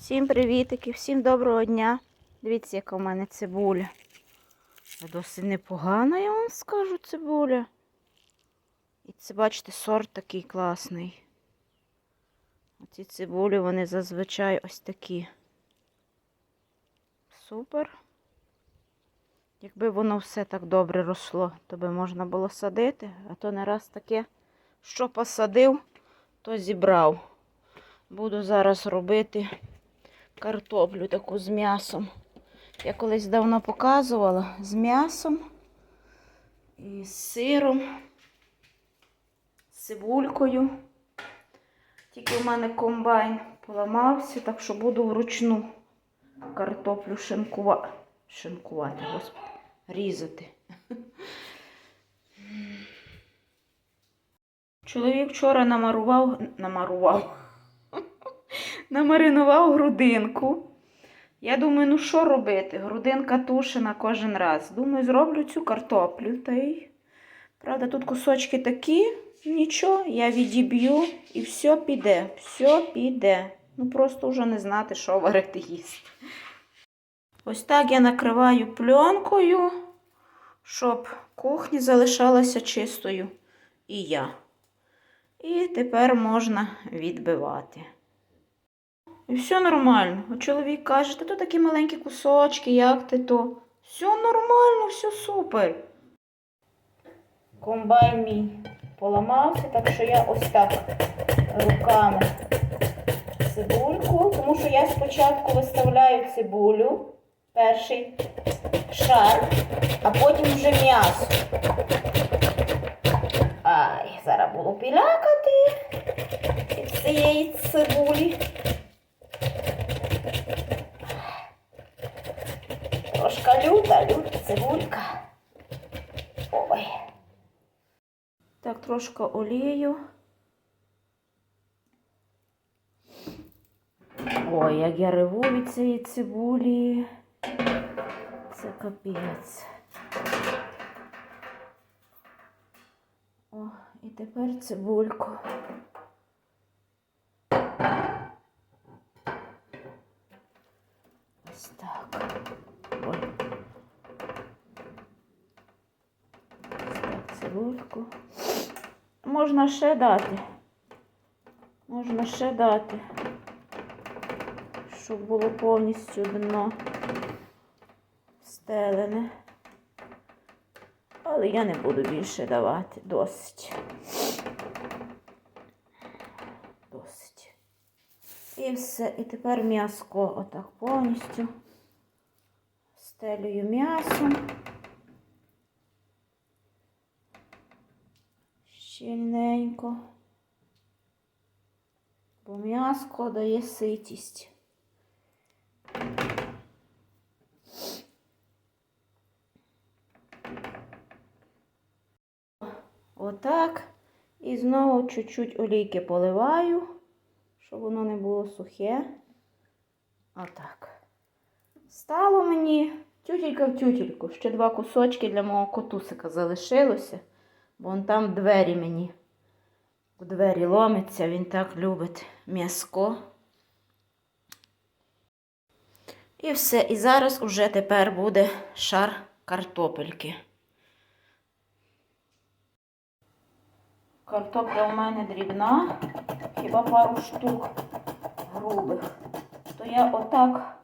Всім привітики, всім доброго дня. Дивіться, яка в мене цибуля. Досить непогана, я вам скажу, цибуля. І це, бачите, сорт такий класний. Оці цибулі, вони зазвичай ось такі. Супер. Якби воно все так добре росло, то би можна було садити, а то не раз таке, що посадив, то зібрав. Буду зараз робити картоплю таку з м'ясом. Я колись давно показувала з м'ясом і з сиром, з цибулькою. Тільки в мене комбайн поламався, так що буду вручну картоплю шинкувати. Шинкувати, господи, різати. Чоловік вчора намарував, намарував, намаринував грудинку. Я думаю, ну що робити? Грудинка тушена кожен раз. Думаю, зроблю цю картоплю. Та й... Правда, тут кусочки такі, нічого, я відіб'ю і все піде, все піде. Ну просто вже не знати, що варити їсти. Ось так я накриваю пленкою, щоб кухня залишалася чистою і я. І тепер можна відбивати. І все нормально. А чоловік каже, та то такі маленькі кусочки, як ти то. Все нормально, все супер. Комбайн мій поламався, так що я ось так руками цибульку, тому що я спочатку виставляю цибулю, перший шар, а потім вже м'ясо. Ай, зараз буду пілякати від цієї цибулі. Трошка люта, люта цибулька. Ой. Так, трошки олію. Ой, як я реву від цієї цибулі. Це капець. О, і тепер цибульку. Ось так. Ой. Ось так, цибульку. Можна ще дати. Можна ще дати, щоб було повністю дно стелене. Але я не буду більше давати. Досить. Досить. І все. І тепер м'яско отак повністю стелюю м'ясом. Щільненько. Бо м'яско дає ситість. Отак. І знову чуть-чуть олійки поливаю, щоб воно не було сухе. Отак. Стало мені тютілька в тютільку. Ще два кусочки для мого котусика залишилося, бо там двері мені. У двері ломиться, він так любить м'яско. І все. І зараз уже тепер буде шар картопельки. Картопля у мене дрібна, хіба пару штук грубих. То я отак,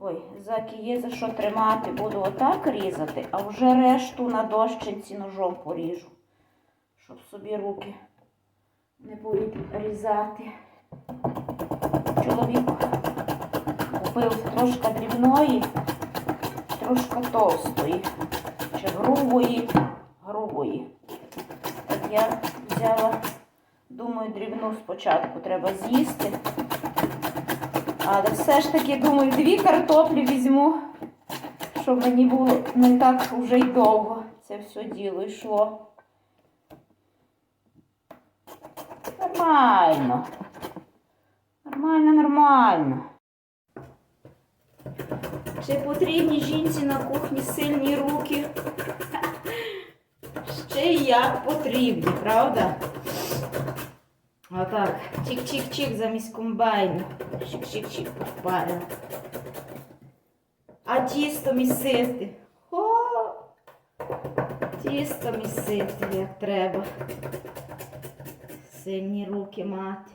ой, заки є за що тримати, буду отак різати, а вже решту на дощинці ножом поріжу, щоб собі руки не порізати. Чоловік купив трошки дрібної, трошки товстої, чи грубої, грубої. Так я взяла, думаю, дрібну спочатку треба з'їсти. Але все ж таки, думаю, дві картоплі візьму, щоб мені було не так вже й довго це все діло йшло. Нормально. Нормально, нормально. Чи потрібні жінці на кухні сильні руки? Ще як потрібні, правда? Отак. Чик-чик-чик замість комбайну. Чик-чик-чик попарила. А тісто місити. О! Тісто місити, як треба. Сильні руки мати.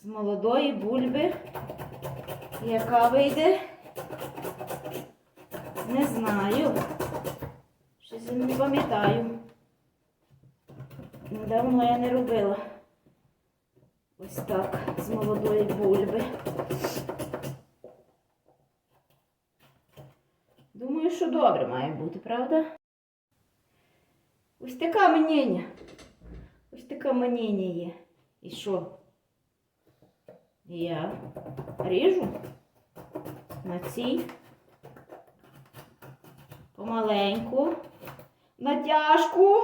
З молодої бульби, яка вийде, не знаю. Щось не пам'ятаю. Давно я не робила. Ось так, з молодої бульби. Думаю, що добре має бути, правда? Ось така маніння. Ось така маніння є. І що? Я ріжу на цій помаленьку, натяжку.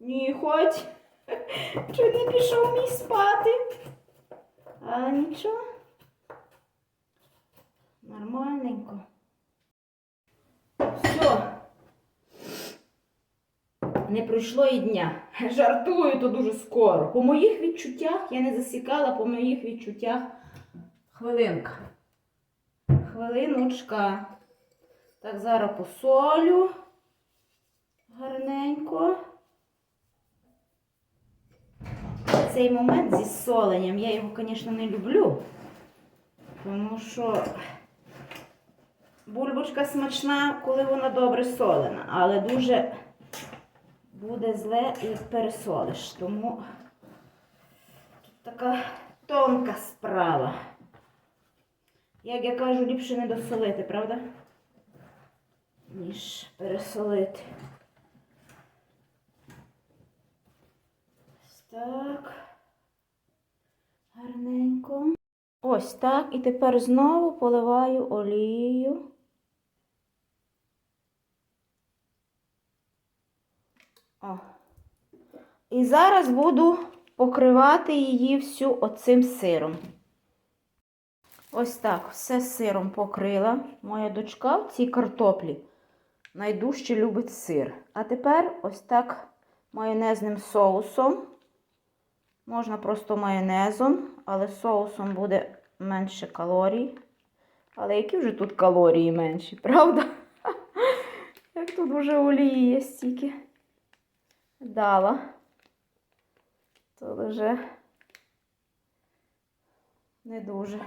Ні, хоч. Чи не пішов мій спати? А нічого. Нормальненько. Все. Не пройшло і дня. Жартую, то дуже скоро. По моїх відчуттях, я не засікала по моїх відчуттях хвилинка. Хвилиночка. Так, зараз посолю. Гарненько. Цей момент зі соленням, я його, звісно, не люблю, тому що бульбочка смачна, коли вона добре солена, але дуже буде зле, як пересолиш. Тому тут така тонка справа. Як я кажу, ліпше не досолити, правда? Ніж пересолити. Так. Гарненько. Ось так. І тепер знову поливаю олією. О. І зараз буду покривати її всю оцим сиром. Ось так, все сиром покрила. Моя дочка в цій картоплі найдужче любить сир. А тепер ось так майонезним соусом. Можна просто майонезом, але соусом буде менше калорій. Але які вже тут калорії менші, правда? Як тут вже олії є стільки. Дала. Тут вже не дуже.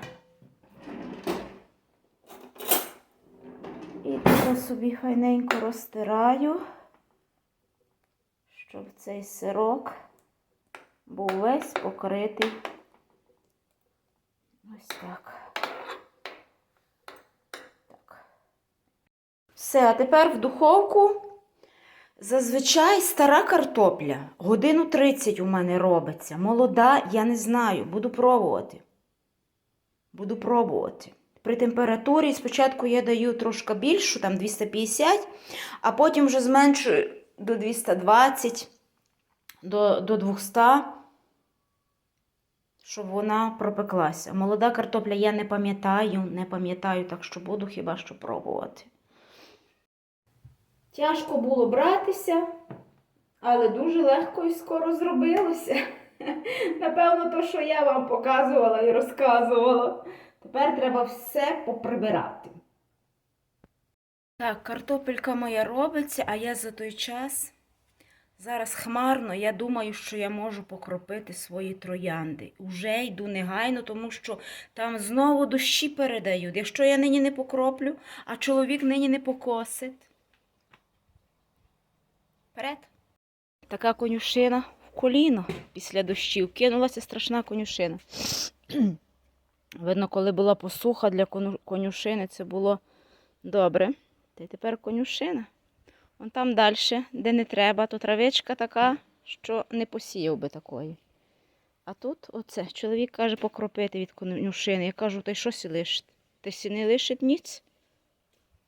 І тут собі файненько розтираю, щоб цей сирок був весь покритий. Ось так. Так. Все, а тепер в духовку. Зазвичай стара картопля. Годину 30 у мене робиться. Молода, я не знаю. Буду пробувати. Буду пробувати. При температурі спочатку я даю трошки більшу, там 250, а потім вже зменшую до 220, до, до 200, щоб вона пропеклася. Молода картопля я не пам'ятаю, не пам'ятаю, так що буду хіба що пробувати. Тяжко було братися, але дуже легко і скоро зробилося. Напевно, то, що я вам показувала і розказувала. Тепер треба все поприбирати. Так, картопелька моя робиться, а я за той час зараз хмарно, я думаю, що я можу покропити свої троянди. Уже йду негайно, тому що там знову дощі передають. Якщо я нині не покроплю, а чоловік нині не покосить. Вперед. Така конюшина в коліно після дощів. Кинулася страшна конюшина. Видно, коли була посуха для конюшини, це було добре. Та й тепер конюшина. Вон там далі, де не треба, то травичка така, що не посіяв би такої. А тут оце. Чоловік каже покропити від конюшини. Я кажу, та й що сі лишить? Ти сі не лишить ніц?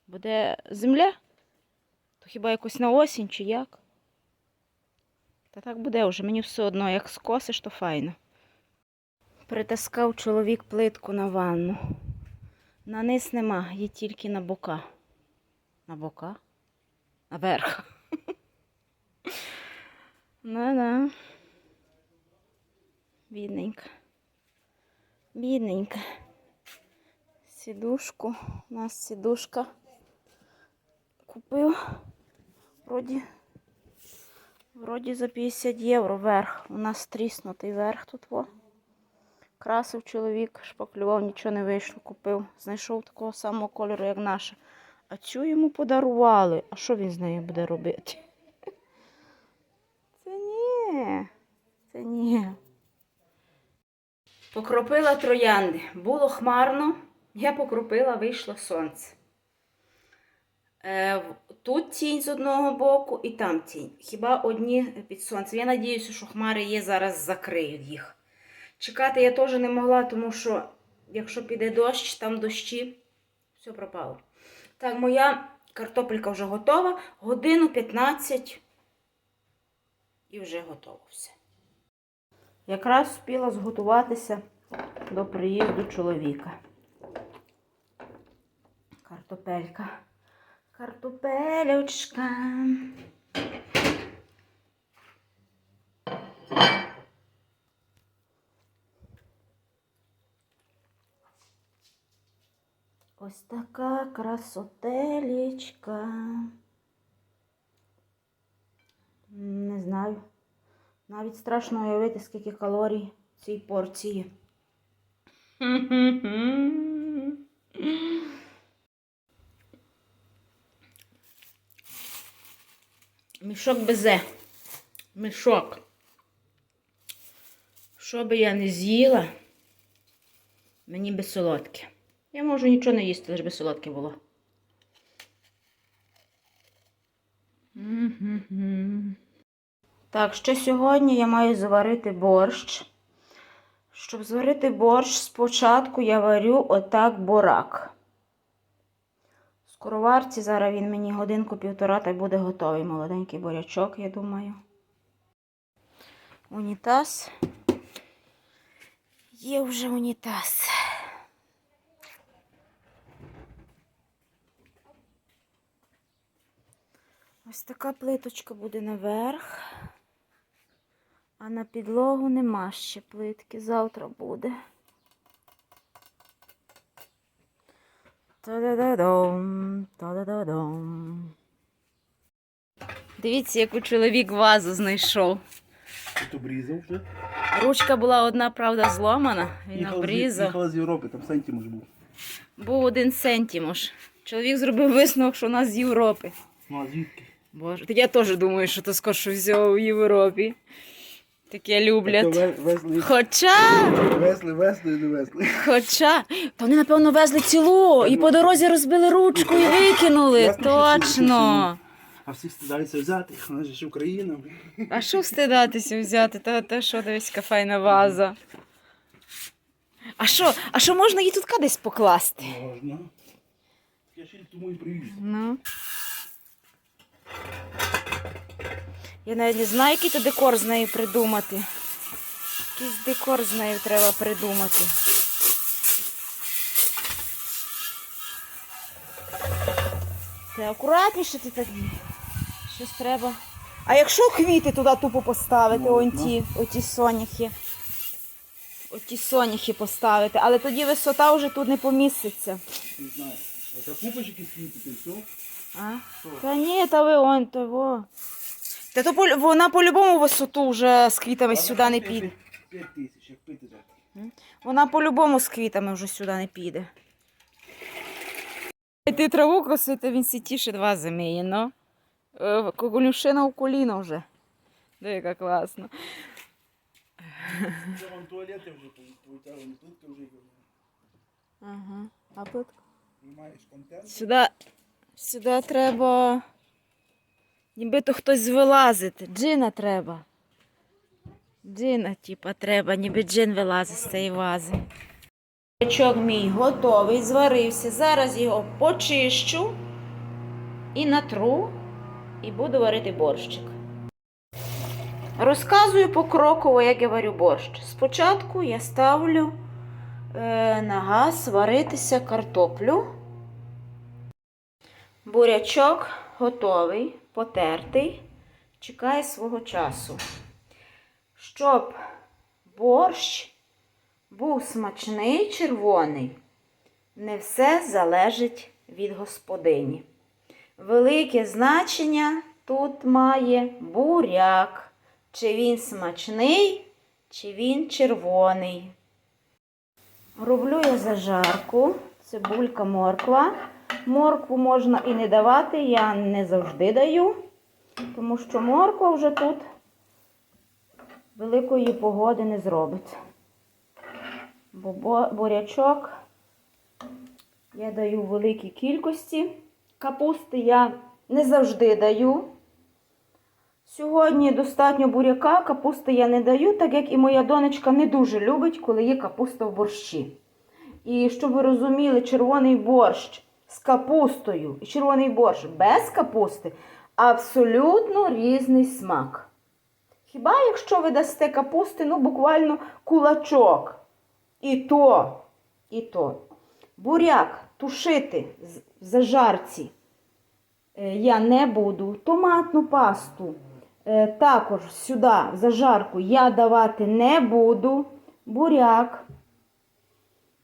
Буде земля? То хіба якось на осінь чи як? Та так буде вже, мені все одно, як скосиш, то файно. Притаскав чоловік плитку на ванну. На низ нема, є тільки на бока. На бока? Наверх. Ну-да. Бідненька. Бідненька. Сідушку. У нас сідушка. Купив. Вроді. Вроді за 50 євро верх. У нас тріснутий верх тут во. Красив чоловік, шпаклював, нічого не вийшло, купив. Знайшов такого самого кольору, як наша. А цю йому подарували. А що він з нею буде робити? Це ні. Це ні. Покропила троянди. Було хмарно, я покропила, вийшло сонце. Е, тут тінь з одного боку і там тінь. Хіба одні під сонцем. Я надіюся, що хмари є, зараз закриють їх. Чекати я теж не могла, тому що якщо піде дощ, там дощі, все пропало. Так, моя картопелька вже готова. Годину 15 і вже готово все. Якраз встигла зготуватися до приїзду чоловіка. Картопелька. Картопелючка. Ось така красотелечка. Не знаю. Навіть страшно уявити, скільки калорій в цій порції. Мішок безе. Мішок. Що би я не з'їла, мені би солодке. Я можу нічого не їсти, лише би солодке було. Так, ще сьогодні я маю заварити борщ. Щоб зварити борщ, спочатку я варю отак бурак. Скороварці зараз він мені годинку-півтора та буде готовий молоденький бурячок, я думаю. Унітаз. Є вже унітаз. Ось така плиточка буде наверх. А на підлогу нема ще плитки. Завтра буде. Та-да-да-дом, та-да-да-дом. Дивіться, яку чоловік вазу знайшов. Тут обрізав вже. Ручка була одна, правда, зломана. Він Їхав з- обрізав. Їхала з Європи, там сентімуш був. Був один сентімош. Чоловік зробив висновок, що у нас з Європи. Ну а звідки? Боже, я теж думаю, що то скорше всього в Європі. Таке люблять. ве- Везли, Хоча, везли, везли, не везли. хоча, то вони, напевно, везли цілу і по дорозі розбили ручку і викинули. Точно. А всі стидаються взяти, вона ж Україна. А що встидатися взяти? Та, та що дивись, яка файна ваза. А що, а що можна її тут десь покласти? Можна. Я ще тому і привіз. Ну. Я навіть не знаю, який то декор з нею придумати. Якийсь декор з нею треба придумати. Ти акуратніше ти так. Щось треба. А якщо квіти туди тупо поставити, он ті, оті соняхи. Оті соняхи поставити, але тоді висота вже тут не поміститься. Не знаю. Та пупочки скріпити, все. А? Та ні, та ви он того. Та то по- вона по-любому висоту вже з квітами сюди не піде. 5 тисяч, як пити. Вона по-любому з квітами вже сюди не піде. Ти траву косити, він сітіше два заміє, ну. Е, у коліно вже. Диви, яка класно. Це вам туалети вже повитягли, ти вже Ага. А тут? контент. Сюди, сюди треба. Нібито хтось вилазити. Джина треба. Джина, типа, треба, ніби джин вилазить з цієї вази. Бичок мій готовий, зварився. Зараз його почищу і натру, і буду варити борщик. Розказую покроково, як я варю борщ. Спочатку я ставлю е, на газ варитися картоплю. Бурячок готовий, потертий, чекає свого часу. Щоб борщ був смачний червоний, не все залежить від господині. Велике значення тут має буряк. Чи він смачний, чи він червоний. Роблю я зажарку, цибулька, морква. Моркву можна і не давати, я не завжди даю, тому що морква вже тут великої погоди не зробить. Бо бурячок я даю в великій кількості. Капусти я не завжди даю. Сьогодні достатньо буряка, капусти я не даю, так як і моя донечка не дуже любить, коли є капуста в борщі. І щоб ви розуміли, червоний борщ з капустою і червоний борщ без капусти абсолютно різний смак. Хіба якщо ви дасте капусти, ну буквально кулачок. І то, і то. Буряк тушити в зажарці е, я не буду. Томатну пасту е, також сюди, в зажарку, я давати не буду. Буряк.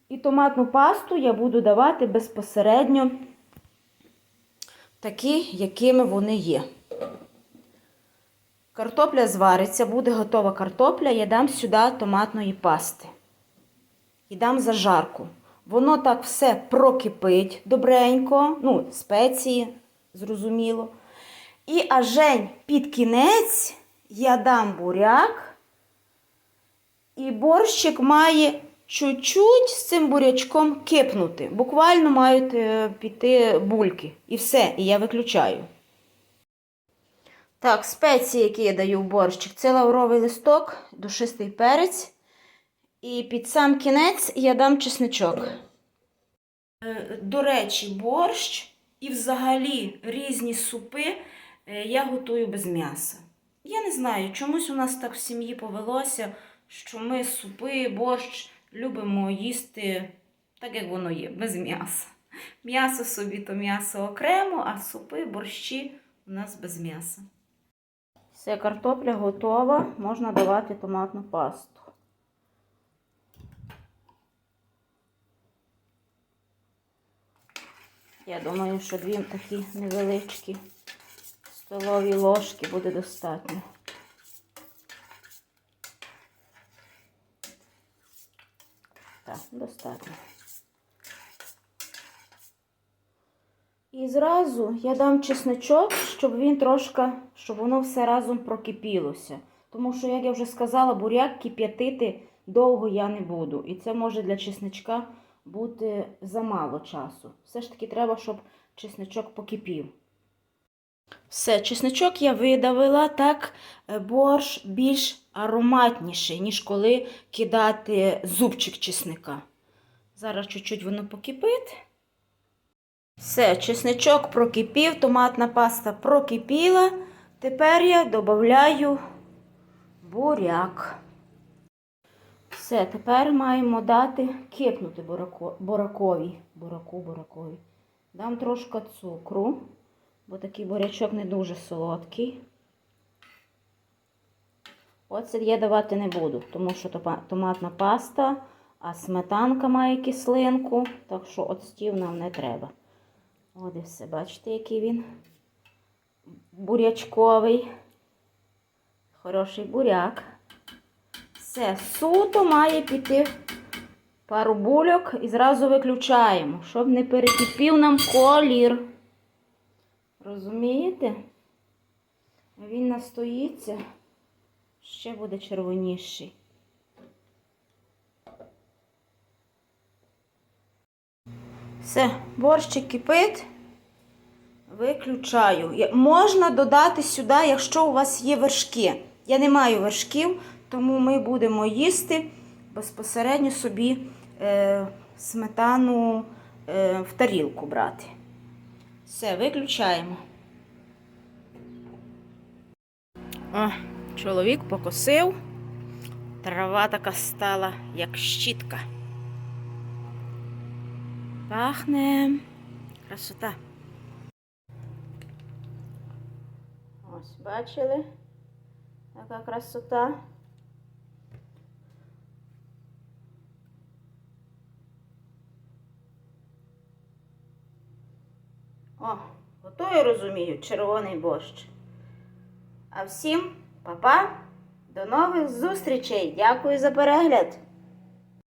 І томатну пасту я буду давати безпосередньо такі, якими вони є. Картопля звариться, буде готова картопля, я дам сюди томатної пасти. І дам зажарку. Воно так все прокипить добренько, ну, спеції, зрозуміло. І ажень під кінець я дам буряк. І борщик має чуть-чуть з цим бурячком кипнути. Буквально мають е, піти бульки. І все, і я виключаю. Так, спеції, які я даю в борщик, це лавровий листок, душистий перець. І під сам кінець я дам чесничок. Е, До речі, борщ і взагалі різні супи е, я готую без м'яса. Я не знаю, чомусь у нас так в сім'ї повелося, що ми супи, борщ любимо їсти так, як воно є, без м'яса. М'ясо собі то м'ясо окремо, а супи, борщі у нас без м'яса. Все, картопля готова, можна давати томатну пасту. Я думаю, що дві такі невеличкі столові ложки буде достатньо. Так, достатньо. І зразу я дам чесничок, щоб він трошки, щоб воно все разом прокипілося. Тому що, як я вже сказала, буряк кип'ятити довго я не буду. І це може для чесничка бути замало часу. Все ж таки треба, щоб чесничок покипів. Все, чесничок я видавила, так е, борщ більш ароматніший, ніж коли кидати зубчик чесника. Зараз чуть-чуть воно покипить. Все, чесничок прокипів, томатна паста прокипіла. Тепер я додаю буряк. Все, тепер маємо дати кипнути бурако, буракові. Бураку, буракові. Дам трошки цукру, бо такий бурячок не дуже солодкий. Оцет я давати не буду, тому що томатна паста, а сметанка має кислинку, так що оцтів нам не треба. От і все, бачите, який він бурячковий. Хороший буряк. Все, суто має піти пару бульок і зразу виключаємо, щоб не перекипів нам колір. Розумієте? Він настоїться, ще буде червоніший. Все, борщик кипить. Виключаю. Можна додати сюди, якщо у вас є вершки. Я не маю вершків, тому ми будемо їсти безпосередньо собі е, сметану е, в тарілку брати. Все, виключаємо. О, чоловік покосив. Трава така стала, як щітка. Пахне красота. Ось, бачили? Така красота. О, ото я розумію, червоний борщ. А всім, па-па, до нових зустрічей. Дякую за перегляд.